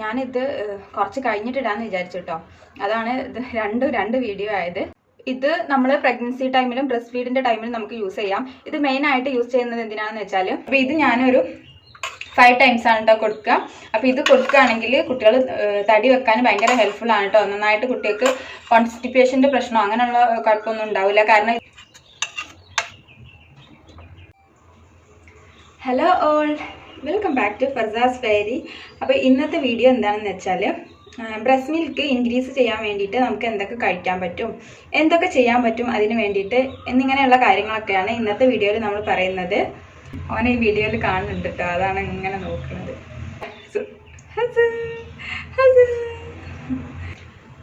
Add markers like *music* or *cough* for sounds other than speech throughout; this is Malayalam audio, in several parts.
ഞാനിത് കുറച്ച് കഴിഞ്ഞിട്ടിടാന്ന് വിചാരിച്ചു കേട്ടോ അതാണ് ഇത് രണ്ട് രണ്ട് വീഡിയോ ആയത്. ഇത് നമ്മൾ പ്രഗ്നൻസി ടൈമിലും ബ്രസ്റ്റ് ഫീഡിന്റെ ടൈമിലും നമുക്ക് യൂസ് ചെയ്യാം. ഇത് മെയിൻ ആയിട്ട് യൂസ് ചെയ്യുന്നത് എന്തിനാണെന്ന് വെച്ചാൽ അപ്പോൾ ഇത് ഞാനൊരു ഫൈവ് ടൈംസ് ആണ് കേട്ടോ കൊടുക്കുക അപ്പോൾ ഇത് കൊടുക്കുകയാണെങ്കിൽ കുട്ടികൾ തടി വെക്കാൻ ഭയങ്കര ഹെൽപ്ഫുൾ ആണ് കേട്ടോ നന്നായിട്ട് കുട്ടികൾക്ക് കോൺസ്റ്റിപ്പേഷന്റെ പ്രശ്നമോ അങ്ങനെയുള്ള കുഴപ്പമൊന്നും ഉണ്ടാവില്ല. കാരണം hello all welcome back to Farsas fairy അപ്പോൾ ഇന്നത്തെ വീഡിയോ എന്താണെന്ന് വെച്ചാൽ ബ്രസ്റ്റ് മിൽക്ക് ഇൻക്രീസ് ചെയ്യാൻ വേണ്ടിയിട്ട് നമുക്ക് എന്തൊക്കെ കഴിക്കാൻ പറ്റും എന്തൊക്കെ ചെയ്യാൻ പറ്റും അതിന് വേണ്ടിയിട്ട് എന്നിങ്ങനെയുള്ള കാര്യങ്ങളൊക്കെയാണ് ഇന്നത്തെ വീഡിയോയിൽ നമ്മൾ പറയുന്നത്. അവൻ ഈ വീഡിയോയിൽ കാണുന്നുണ്ട് കേട്ടോ അതാണ് ഇങ്ങനെ നോക്കുന്നത്.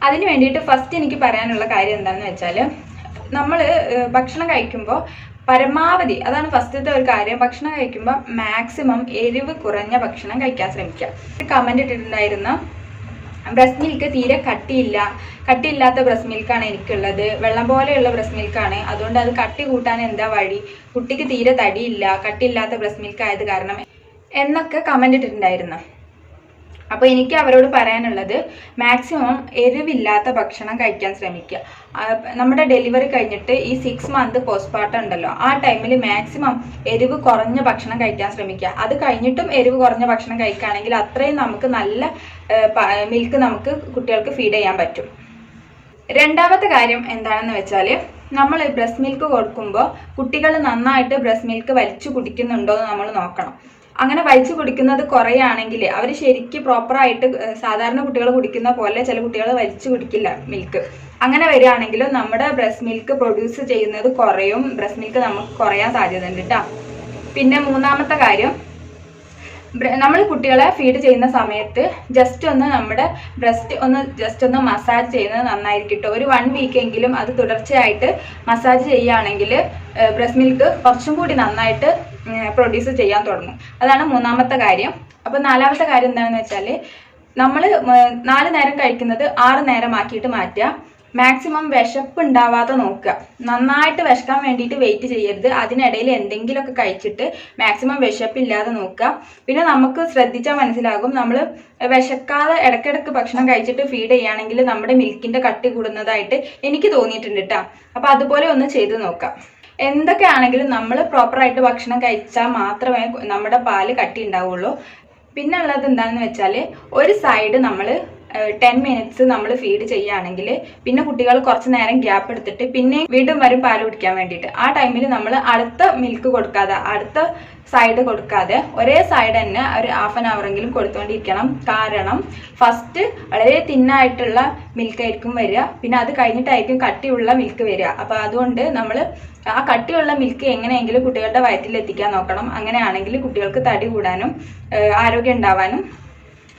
അതിന് വേണ്ടിയിട്ട് ഫസ്റ്റ് എനിക്ക് പറയാനുള്ള കാര്യം എന്താണെന്ന് വെച്ചാൽ നമ്മൾ ഭക്ഷണം കഴിക്കുമ്പോൾ പരമാവധി അതാണ് ഫസ്റ്റത്തെ ഒരു കാര്യം. ഭക്ഷണം കഴിക്കുമ്പോൾ മാക്സിമം എരിവ് കുറഞ്ഞ ഭക്ഷണം കഴിക്കാൻ ശ്രമിക്കുക. കമന്റ് ഇട്ടിട്ടുണ്ടായിരുന്ന. ബ്രസ്റ്റ് മിൽക്ക് തീരെ കട്ടിയില്ല. കട്ടിയില്ലാത്ത ബ്രസ്റ്റ് മിൽക്കാണ് എനിക്കുള്ളത്. വെള്ളം പോലെയുള്ള ബ്രസ്റ്റ് മിൽക്കാണ് അതുകൊണ്ട് അത് കട്ടി കൂട്ടാൻ എന്താ വഴി? കുട്ടിക്ക് തീരെ തടിയില്ല. കട്ടിയില്ലാത്ത ബ്രസ്റ്റ് മിൽക്ക് ആയത് കാരണം. എന്നൊക്കെ കമന്റ് ഇട്ടിട്ടുണ്ടായിരുന്നു. അപ്പോൾ എനിക്ക് അവരോട് പറയാനുള്ളത് മാക്സിമം എരിവില്ലാത്ത ഭക്ഷണം കഴിക്കാൻ ശ്രമിക്കുക. നമ്മുടെ ഡെലിവറി കഴിഞ്ഞിട്ട് ഈ സിക്സ് മന്ത് പോസ്റ്റ്പാർട്ടം ഉണ്ടല്ലോ ആ ടൈമിൽ മാക്സിമം എരിവ് കുറഞ്ഞ ഭക്ഷണം കഴിക്കാൻ ശ്രമിക്കുക. അത് കഴിഞ്ഞിട്ടും എരിവ് കുറഞ്ഞ ഭക്ഷണം കഴിക്കുകയാണെങ്കിൽ അത്രയും നമുക്ക് നല്ല മിൽക്ക് നമുക്ക് കുട്ടികൾക്ക് ഫീഡ് ചെയ്യാൻ പറ്റും. രണ്ടാമത്തെ കാര്യം എന്താണെന്ന് വെച്ചാൽ നമ്മൾ ബ്രസ്റ്റ് മിൽക്ക് കൊടുക്കുമ്പോൾ കുട്ടികൾ നന്നായിട്ട് ബ്രസ്റ്റ് മിൽക്ക് വലിച്ചു കുടിക്കുന്നുണ്ടോ എന്ന് നമ്മൾ നോക്കണം. അങ്ങനെ വലിച്ചു കുടിക്കുന്നത് കുറയാണെങ്കിൽ അവർ ശരിക്കും പ്രോപ്പറായിട്ട് സാധാരണ കുട്ടികൾ കുടിക്കുന്ന പോലെ ചില കുട്ടികൾ വലിച്ചു കുടിക്കില്ല മിൽക്ക് അങ്ങനെ വരികയാണെങ്കിലും നമ്മുടെ ബ്രസ്റ്റ് മിൽക്ക് പ്രൊഡ്യൂസ് ചെയ്യുന്നത് കുറയും. ബ്രസ്റ്റ് മിൽക്ക് നമുക്ക് കുറയാൻ സാധ്യതയുണ്ട് കേട്ടോ പിന്നെ മൂന്നാമത്തെ കാര്യം നമ്മൾ കുട്ടികളെ ഫീഡ് ചെയ്യുന്ന സമയത്ത് ജസ്റ്റ് ഒന്ന് നമ്മുടെ ബ്രസ്റ്റ് ഒന്ന് ജസ്റ്റ് ഒന്ന് മസാജ് ചെയ്യുന്നത് നന്നായിരിക്കും കേട്ടോ ഒരു വൺ വീക്ക് എങ്കിലും അത് തുടർച്ചയായിട്ട് മസാജ് ചെയ്യുകയാണെങ്കിൽ ബ്രസ്റ്റ് മിൽക്ക് കുറച്ചും കൂടി നന്നായിട്ട് പ്രൊഡ്യൂസ് ചെയ്യാൻ തുടങ്ങും. അതാണ് മൂന്നാമത്തെ കാര്യം. അപ്പോൾ നാലാമത്തെ കാര്യം എന്താണെന്ന് വെച്ചാൽ നമ്മൾ നാല് നേരം കഴിക്കുന്നത് ആറ് നേരം ആക്കിയിട്ട് മാറ്റുക. മാക്സിമം വിശപ്പ് ഉണ്ടാവാതെ നോക്കുക. നന്നായിട്ട് വിശക്കാൻ വേണ്ടിയിട്ട് വെയിറ്റ് ചെയ്യരുത്. അതിനിടയിൽ എന്തെങ്കിലുമൊക്കെ കഴിച്ചിട്ട് മാക്സിമം വിശപ്പില്ലാതെ നോക്കുക. പിന്നെ നമുക്ക് ശ്രദ്ധിച്ചാൽ മനസ്സിലാകും. നമ്മൾ വിശക്കാതെ ഇടയ്ക്കിടയ്ക്ക് ഭക്ഷണം കഴിച്ചിട്ട് ഫീഡ് ചെയ്യുകയാണെങ്കിൽ നമ്മുടെ മിൽക്കിന്റെ കട്ടി കൂടുന്നതായിട്ട് എനിക്ക് തോന്നിയിട്ടുണ്ട് കേട്ടോ അപ്പോൾ അതുപോലെ ഒന്ന് ചെയ്ത് നോക്കാം. എന്തൊക്കെ എന്തൊക്കെയാണെങ്കിലും നമ്മൾ പ്രോപ്പറായിട്ട് ഭക്ഷണം കഴിച്ചാൽ മാത്രമേ നമ്മുടെ പാൽ കട്ടി ഉണ്ടാവുള്ളൂ പിന്നെ ഉള്ളത് എന്താണെന്ന് വെച്ചാൽ ഒരു സൈഡ് നമ്മൾ ടെൻ മിനിറ്റ്സ് നമ്മൾ ഫീഡ് ചെയ്യുകയാണെങ്കിൽ പിന്നെ കുട്ടികൾ കുറച്ച് നേരം ഗ്യാപ്പ് എടുത്തിട്ട് പിന്നെ വീണ്ടും വരും പാൽ കുടിക്കാൻ വേണ്ടിയിട്ട്. ആ ടൈമിൽ നമ്മൾ അടുത്ത മിൽക്ക് കൊടുക്കാതെ അടുത്ത സൈഡ് കൊടുക്കാതെ ഒരേ സൈഡ് തന്നെ ഒരു ഹാഫ് ആൻ അവറെങ്കിലും കൊടുത്തുകൊണ്ടിരിക്കണം കാരണം ഫസ്റ്റ് വളരെ തിന്നായിട്ടുള്ള മിൽക്ക് ആയിരിക്കും വരിക. പിന്നെ അത് കഴിഞ്ഞിട്ടായിരിക്കും കട്ടിയുള്ള മിൽക്ക് വരിക. അപ്പോൾ അതുകൊണ്ട് നമ്മൾ ആ കട്ടിയുള്ള മിൽക്ക് എങ്ങനെയെങ്കിലും കുട്ടികളുടെ വയറ്റിൽ എത്തിക്കാൻ നോക്കണം. അങ്ങനെയാണെങ്കിൽ കുട്ടികൾക്ക് തടി കൂടാനും ആരോഗ്യം ഉണ്ടാവാനും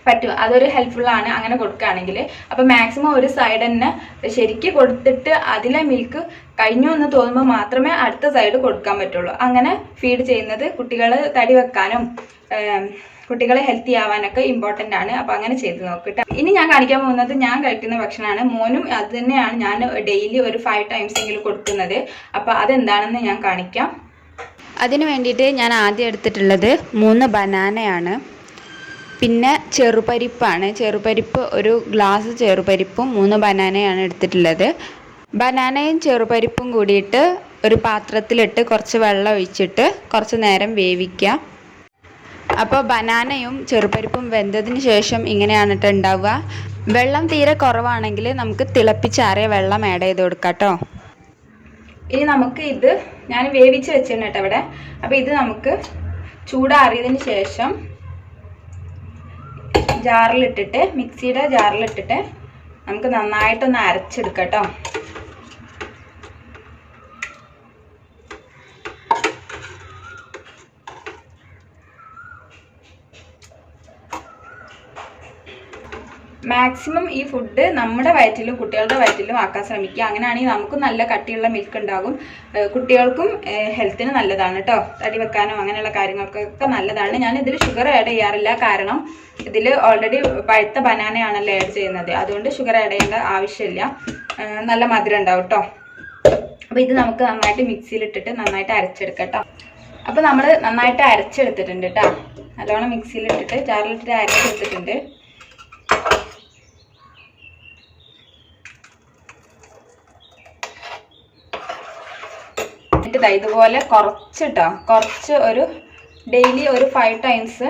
പറ്റും. അതൊരു ഹെൽപ്ഫുൾ ആണ് അങ്ങനെ കൊടുക്കുകയാണെങ്കിൽ അപ്പോൾ മാക്സിമം ഒരു സൈഡ് തന്നെ ശരിക്ക് കൊടുത്തിട്ട് അതിലെ മിൽക്ക് കഴിഞ്ഞു എന്ന് തോന്നുമ്പോൾ മാത്രമേ അടുത്ത സൈഡ് കൊടുക്കാൻ പറ്റുള്ളൂ. അങ്ങനെ ഫീഡ് ചെയ്യുന്നത് കുട്ടികൾ തടി വെക്കാനും കുട്ടികളെ ഹെൽത്തി ആവാനൊക്കെ ഇമ്പോർട്ടന്റ് ആണ്. അപ്പോൾ അങ്ങനെ ചെയ്ത് നോക്കട്ടെ ഇനി ഞാൻ കാണിക്കാൻ പോകുന്നത് ഞാൻ കഴിക്കുന്ന ഭക്ഷണമാണ്. മോനും അത് തന്നെയാണ് ഞാൻ ഡെയിലി ഒരു ഫൈവ് ടൈംസ് എങ്കിലും കൊടുക്കുന്നത്. അപ്പോൾ അതെന്താണെന്ന് ഞാൻ കാണിക്കാം. അതിനു വേണ്ടിയിട്ട് ഞാൻ ആദ്യം എടുത്തിട്ടുള്ളത് മൂന്ന് ബനാനയാണ് പിന്നെ ചെറുപരിപ്പാണ്. ചെറുപരിപ്പ് ഒരു ഗ്ലാസ് ചെറുപരിപ്പും മൂന്ന് ബനാനയാണ് എടുത്തിട്ടുള്ളത്. ബനാനയും ചെറുപരിപ്പും കൂടിയിട്ട് ഒരു പാത്രത്തിലിട്ട് കുറച്ച് വെള്ളം ഒഴിച്ചിട്ട് കുറച്ച് നേരം വേവിക്കുക. അപ്പോൾ ബനാനയും ചെറുപരിപ്പും വെന്തതിന് ശേഷം ഇങ്ങനെയാണ് ഉണ്ടാവുക. വെള്ളം തീരെ കുറവാണെങ്കിൽ നമുക്ക് തിളപ്പിച്ചാറിയ വെള്ളം ആഡ് ചെയ്ത് കൊടുക്കാം കേട്ടോ ഇനി നമുക്ക് ഇത് ഞാൻ വേവിച്ച് വെച്ചിട്ടുണ്ട് കേട്ടോ ഇവിടെ. അപ്പോൾ ഇത് നമുക്ക് ചൂടാറിയതിന് ശേഷം ജാറിലിട്ടിട്ട് മിക്സിയുടെ ജാറിലിട്ടിട്ട് നമുക്ക് നന്നായിട്ടൊന്ന് അരച്ചെടുക്കാം കേട്ടോ. മാക്സിമം ഈ ഫുഡ് നമ്മുടെ വയറ്റിലും കുട്ടികളുടെ വയറ്റിലും ആക്കാൻ ശ്രമിക്കുക. അങ്ങനെയാണെങ്കിൽ നമുക്കും നല്ല കട്ടിയുള്ള മിൽക്ക് ഉണ്ടാകും. കുട്ടികൾക്കും ഹെൽത്തിന് നല്ലതാണ് കേട്ടോ. തടി വെക്കാനോ അങ്ങനെയുള്ള കാര്യങ്ങൾക്കൊക്കെ നല്ലതാണ്. ഞാൻ ഇതിൽ ഷുഗർ ആഡ് ചെയ്യാറില്ല. കാരണം ഇതിൽ ഓൾറെഡി പഴുത്ത ബനാനയാണല്ലോ ആഡ് ചെയ്യുന്നത്. അതുകൊണ്ട് ഷുഗർ ആഡ് ചെയ്യേണ്ട ആവശ്യമില്ല. നല്ല മധുരം ഉണ്ടാവും കേട്ടോ. അപ്പോൾ ഇത് നമുക്ക് നന്നായിട്ട് മിക്സിയിലിട്ടിട്ട് നന്നായിട്ട് അരച്ചെടുക്കാം കേട്ടോ. അപ്പോൾ നമ്മൾ നന്നായിട്ട് അരച്ചെടുത്തിട്ടുണ്ട് കേട്ടോ. നല്ലോണം മിക്സിയിലിട്ടിട്ട് ജാറിലിട്ടിട്ട് അരച്ചെടുത്തിട്ടുണ്ട്. ദാ ഇതുപോലെ കുറച്ചിട്ടോ കുറച്ച് ഒരു ഡെയിലി ഒരു ഫൈവ് ടൈംസ്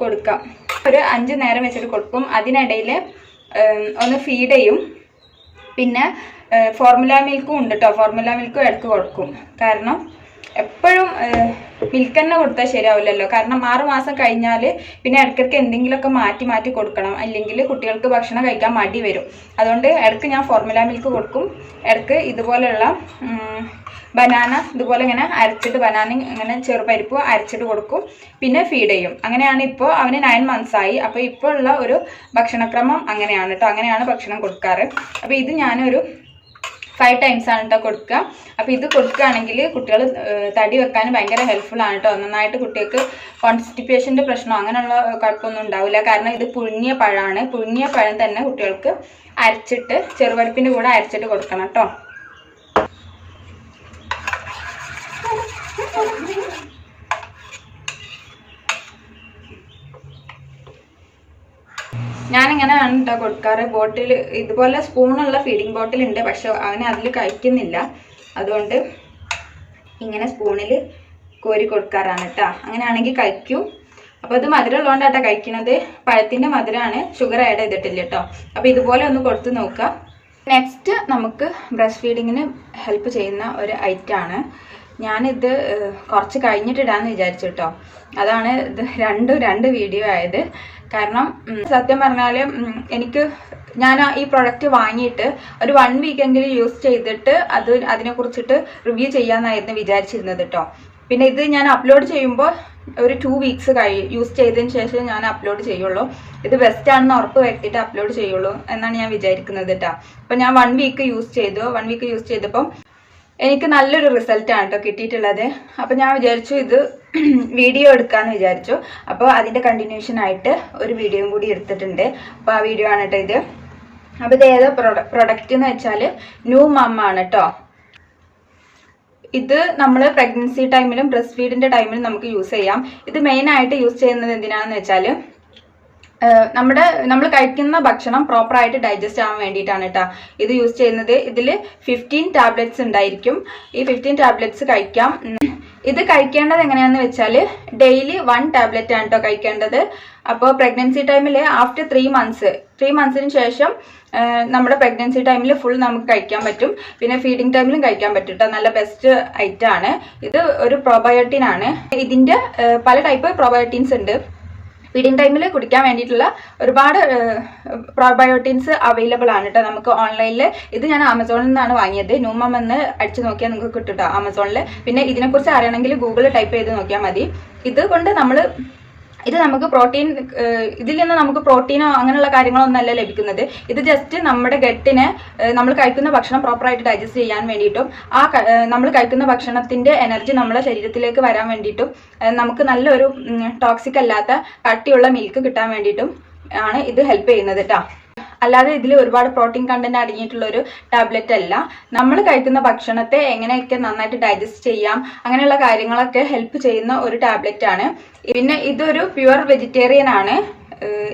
കൊടുക്കാം. ഒരു അഞ്ച് നേരം വെച്ചിട്ട് കൊടുക്കും. അതിനിടയിൽ ഒന്ന് ഫീഡ് ചെയ്യും. പിന്നെ ഫോർമുല മിൽക്കും ഉണ്ട് കേട്ടോ ഫോർമുല മിൽക്കും ഇടയ്ക്ക് കൊടുക്കും. കാരണം എപ്പോഴും മിൽക്ക് തന്നെ കൊടുത്താൽ ശരിയാവില്ലല്ലോ. കാരണം ആറ് മാസം കഴിഞ്ഞാൽ പിന്നെ ഇടയ്ക്കിടയ്ക്ക് എന്തെങ്കിലുമൊക്കെ മാറ്റി മാറ്റി കൊടുക്കണം. അല്ലെങ്കിൽ കുട്ടികൾക്ക് ഭക്ഷണം കഴിക്കാൻ മടി വരും. അതുകൊണ്ട് ഇടയ്ക്ക് ഞാൻ ഫോർമുല മിൽക്ക് കൊടുക്കും. ഇടയ്ക്ക് ഇതുപോലെയുള്ള ബനാന ഇതുപോലെ ഇങ്ങനെ അരച്ചിട്ട് ബനാന ഇങ്ങനെ ചെറുപരിപ്പ് അരച്ചിട്ട് കൊടുക്കും. പിന്നെ ഫീഡ് ചെയ്യും. അങ്ങനെയാണ് ഇപ്പോൾ അവന് നയൻ മന്ത്സ് ആയി. അപ്പോൾ ഇപ്പോൾ ഉള്ള ഒരു ഭക്ഷണക്രമം അങ്ങനെയാണ് കേട്ടോ അങ്ങനെയാണ് ഭക്ഷണം കൊടുക്കാറ്. അപ്പോൾ ഇത് ഞാനൊരു ഫൈവ് ടൈംസ് ആണ് കേട്ടോ കൊടുക്കുക അപ്പോൾ ഇത് കൊടുക്കുകയാണെങ്കിൽ കുട്ടികൾ തടി വെക്കാൻ ഭയങ്കര ഹെൽപ്ഫുൾ ആണ് കേട്ടോ നന്നായിട്ട് കുട്ടികൾക്ക് കോൺസ്റ്റിപ്പേഷന്റെ പ്രശ്നമോ അങ്ങനെയുള്ള കുഴപ്പമൊന്നും ഉണ്ടാവില്ല. കാരണം ഇത് പുഴുങ്ങിയ പഴമാണ് പുഴുങ്ങിയ പഴം തന്നെ കുട്ടികൾക്ക് അരച്ചിട്ട് ചെറുപരിപ്പിന്റെ കൂടെ അരച്ചിട്ട് കൊടുക്കണം കേട്ടോ ഞാനിങ്ങനെയാണ് കേട്ടോ കൊടുക്കാറ് ബോട്ടിൽ ഇതുപോലെ സ്പൂണുള്ള ഫീഡിങ് ബോട്ടിൽ ഉണ്ട് പക്ഷെ അവന് അതിൽ കഴിക്കുന്നില്ല. അതുകൊണ്ട് ഇങ്ങനെ സ്പൂണിൽ കോരി കൊടുക്കാറാണ് കേട്ടോ. അങ്ങനെയാണെങ്കിൽ കഴിക്കും. അപ്പോൾ ഇത് മധുരം ഉള്ളതുകൊണ്ടാട്ടോ കഴിക്കണത്. പഴത്തിന്റെ മധുരമാണ് ഷുഗർ ആഡ് ചെയ്തിട്ടില്ല കേട്ടോ. അപ്പോൾ ഇതുപോലെ ഒന്ന് കൊടുത്ത് നോക്കുക. നെക്സ്റ്റ് നമുക്ക് ബ്രസ്റ്റ് ഫീഡിങ്ങിന് ഹെൽപ്പ് ചെയ്യുന്ന ഒരു ഐറ്റമാണ് ഞാനിത് കുറച്ച് കഴിഞ്ഞിട്ടിടാന്ന് വിചാരിച്ചു കേട്ടോ അതാണ് ഇത് രണ്ട് രണ്ട് വീഡിയോ ആയത്. കാരണം സത്യം പറഞ്ഞാൽ എനിക്ക് ഞാൻ ഈ പ്രൊഡക്റ്റ് വാങ്ങിയിട്ട് ഒരു വൺ വീക്കെങ്കിലും യൂസ് ചെയ്തിട്ട് അത് അതിനെ കുറിച്ചിട്ട് റിവ്യൂ ചെയ്യാമെന്നായിരുന്നു വിചാരിച്ചിരുന്നത് കേട്ടോ പിന്നെ ഇത് ഞാൻ അപ്ലോഡ് ചെയ്യുമ്പോൾ ഒരു ടു വീക്സ് കഴി യൂസ് ചെയ്തതിന് ശേഷം ഞാൻ അപ്ലോഡ് ചെയ്യുള്ളൂ. ഇത് ബെസ്റ്റ് ആണെന്ന് ഉറപ്പ് വരുത്തിയിട്ട് അപ്ലോഡ് ചെയ്യുള്ളൂ എന്നാണ് ഞാൻ വിചാരിക്കുന്നത് കേട്ടോ അപ്പം ഞാൻ വൺ വീക്ക് യൂസ് ചെയ്തു. വൺ വീക്ക് യൂസ് ചെയ്തപ്പം എനിക്ക് നല്ലൊരു റിസൾട്ടാണ് കേട്ടോ കിട്ടിയിട്ടുള്ളത്. അപ്പോൾ ഞാൻ വിചാരിച്ചു ഇത് *clears throat* വീഡിയോ എടുക്കാമെന്ന് വിചാരിച്ചു. അപ്പോൾ അതിന്റെ കണ്ടിന്യൂഷൻ ആയിട്ട് ഒരു വീഡിയോയും കൂടി എടുത്തിട്ടുണ്ട്. അപ്പോൾ ആ വീഡിയോ ആണ് കേട്ടോ ഇത്. അപ്പോൾ ഇത് ഏതോ പ്രൊഡക്റ്റ് എന്ന് വെച്ചാൽ ന്യൂ മമ്മ ആണ് കേട്ടോ ഇത് നമ്മൾ പ്രഗ്നൻസി ടൈമിലും ബ്രസ്റ്റ് ഫീഡിന്റെ ടൈമിലും നമുക്ക് യൂസ് ചെയ്യാം. ഇത് മെയിനായിട്ട് യൂസ് ചെയ്യുന്നത് എന്തിനാണെന്ന് വെച്ചാൽ നമ്മുടെ നമ്മൾ കഴിക്കുന്ന ഭക്ഷണം പ്രോപ്പർ ആയിട്ട് ഡൈജസ്റ്റ് ആവാൻ വേണ്ടിയിട്ടാണ് കേട്ടോ ഇത് യൂസ് ചെയ്യുന്നത്. ഇതിൽ ഫിഫ്റ്റീൻ ടാബ്ലറ്റ്സ് ഉണ്ടായിരിക്കും. ഈ ഫിഫ്റ്റീൻ ടാബ്ലറ്റ്സ് കഴിക്കാം. ഇത് കഴിക്കേണ്ടത് എങ്ങനെയാണെന്ന് വെച്ചാൽ ഡെയിലി വൺ ടാബ്ലറ്റ് ആണ് കേട്ടോ കഴിക്കേണ്ടത്. അപ്പോൾ പ്രഗ്നൻസി ടൈമിൽ ആഫ്റ്റർ ത്രീ മന്ത്സ് ത്രീ മന്ത്സിന് ശേഷം നമ്മുടെ പ്രഗ്നൻസി ടൈമിൽ ഫുൾ നമുക്ക് കഴിക്കാൻ പറ്റും. പിന്നെ ഫീഡിങ് ടൈമിലും കഴിക്കാൻ പറ്റും കേട്ടോ നല്ല ബെസ്റ്റ് ഐറ്റം ആണ്. ഇത് ഒരു പ്രോബയോട്ടീൻ ആണ്. ഇതിന്റെ പല ടൈപ്പ് പ്രോബയോട്ടിൻസ് ഉണ്ട്. ഫീഡിങ് ടൈമിൽ കുടിക്കാൻ വേണ്ടിയിട്ടുള്ള ഒരുപാട് പ്രോബയോട്ടിൻസ് അവൈലബിൾ ആണ് കേട്ടോ നമുക്ക് ഓൺലൈനിൽ ഇത് ഞാൻ ആമസോണിൽ നിന്നാണ് വാങ്ങിയത്. ന്യൂമം എന്ന് അടിച്ചു നോക്കിയാൽ നിങ്ങൾക്ക് കിട്ടും കേട്ടോ ആമസോണിൽ പിന്നെ ഇതിനെക്കുറിച്ച് അറിയണമെങ്കിൽ ഗൂഗിൾ ടൈപ്പ് ചെയ്ത് നോക്കിയാൽ മതി. ഇതുകൊണ്ട് നമ്മൾ ഇത് നമുക്ക് പ്രോട്ടീൻ ഇതിൽ നിന്ന് നമുക്ക് പ്രോട്ടീനോ അങ്ങനെയുള്ള കാര്യങ്ങളൊന്നും അല്ല ലഭിക്കുന്നത്. ഇത് ജസ്റ്റ് നമ്മുടെ ഗട്ടിനെ നമ്മൾ കഴിക്കുന്ന ഭക്ഷണം പ്രോപ്പറായിട്ട് ഡൈജസ്റ്റ് ചെയ്യാൻ വേണ്ടിയിട്ടും ആ നമ്മൾ കഴിക്കുന്ന ഭക്ഷണത്തിന്റെ എനർജി നമ്മുടെ ശരീരത്തിലേക്ക് വരാൻ വേണ്ടിയിട്ടും നമുക്ക് നല്ലൊരു ടോക്സിക് അല്ലാത്ത കട്ടിയുള്ള മിൽക്ക് കിട്ടാൻ വേണ്ടിയിട്ടും ആണ് ഇത് ഹെൽപ്പ് ചെയ്യുന്നത് കേട്ടോ അല്ലാതെ ഇതിൽ ഒരുപാട് പ്രോട്ടീൻ കണ്ടന്റ് അടങ്ങിയിട്ടുള്ള ഒരു ടാബ്ലറ്റ് അല്ല. നമ്മൾ കഴിക്കുന്ന ഭക്ഷണത്തെ എങ്ങനെയൊക്കെ നന്നായിട്ട് ഡൈജസ്റ്റ് ചെയ്യാം അങ്ങനെയുള്ള കാര്യങ്ങളൊക്കെ ഹെൽപ്പ് ചെയ്യുന്ന ഒരു ടാബ്ലറ്റ് ആണ്. പിന്നെ ഇതൊരു പ്യുവർ വെജിറ്റേറിയൻ ആണ്.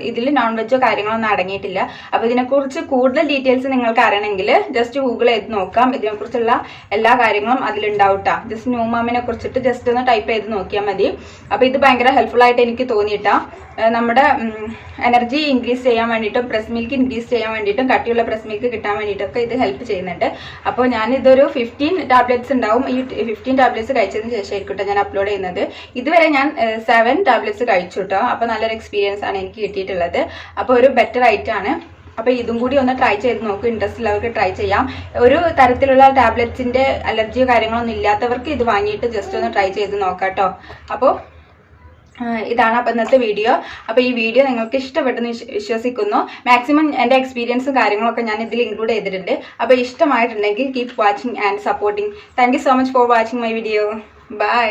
ഇതിൽ നോൺ വെജോ കാര്യങ്ങളൊന്നും അടങ്ങിയിട്ടില്ല. അപ്പോൾ ഇതിനെക്കുറിച്ച് കൂടുതൽ ഡീറ്റെയിൽസ് നിങ്ങൾക്ക് അറിയണമെങ്കിൽ ജസ്റ്റ് ഗൂഗിൾ ചെയ്ത് നോക്കാം. ഇതിനെക്കുറിച്ചുള്ള എല്ലാ കാര്യങ്ങളും അതിലുണ്ടാവട്ടാ. ജസ്റ്റ് ന്യൂമാമിനെ കുറിച്ചിട്ട് ജസ്റ്റ് ഒന്ന് ടൈപ്പ് ചെയ്ത് നോക്കിയാൽ മതി. അപ്പോൾ ഇത് ഭയങ്കര ഹെൽപ്ഫുൾ ആയിട്ട് എനിക്ക് തോന്നിയിട്ടാ. നമ്മുടെ എനർജി ഇൻക്രീസ് ചെയ്യാൻ വേണ്ടിയിട്ടും പ്രസ് മിൽക്ക് ഇൻക്രീസ് ചെയ്യാൻ വേണ്ടിയിട്ടും കട്ടിയുള്ള പ്രസ് മിൽക്ക് കിട്ടാൻ വേണ്ടിയിട്ടൊക്കെ ഇത് ഹെൽപ്പ് ചെയ്യുന്നുണ്ട്. അപ്പോൾ ഞാൻ ഇതൊരു ഫിഫ്റ്റീൻ ടാബ്ലറ്റ്സ് ഉണ്ടാവും. ഈ ഫിഫ്റ്റീൻ ടാബ്ലറ്റ്സ് കഴിച്ചതിന് ശേഷം ആയിരിക്കട്ടെ ഞാൻ അപ്ലോഡ് ചെയ്യുന്നത്. ഇതുവരെ ഞാൻ സെവൻ ടാബ്ലറ്റ്സ് കഴിച്ചു കേട്ടോ അപ്പോൾ നല്ലൊരു എക്സ്പീരിയൻസ് ആണ് എനിക്ക് കിട്ടിയിട്ടുള്ളത്. അപ്പോൾ ഒരു ബെറ്റർ ആണ്. അപ്പോൾ ഇതും കൂടി ഒന്ന് ട്രൈ ചെയ്ത് നോക്കും. ഇൻട്രസ്റ്റ് ഉള്ളവർക്ക് ട്രൈ ചെയ്യാം. ഒരു തരത്തിലുള്ള ടാബ്ലറ്റ്സിന്റെ അലർജിയോ കാര്യങ്ങളൊന്നും ഇല്ലാത്തവർക്ക് ഇത് വാങ്ങിയിട്ട് ജസ്റ്റ് ഒന്ന് ട്രൈ ചെയ്ത് നോക്കാട്ടോ കേട്ടോ. അപ്പോൾ ഇതാണ് അപ്പം ഇന്നത്തെ വീഡിയോ അപ്പോൾ ഈ വീഡിയോ നിങ്ങൾക്ക് ഇഷ്ടപ്പെട്ടെന്ന് വിശ്വസിക്കുന്നു. മാക്സിമം എന്റെ എക്സ്പീരിയൻസും കാര്യങ്ങളൊക്കെ ഞാൻ ഇതിൽ ഇൻക്ലൂഡ് ചെയ്തിട്ടുണ്ട്. അപ്പോൾ ഇഷ്ടമായിട്ടുണ്ടെങ്കിൽ keep watching and supporting thank so much for watching my video bye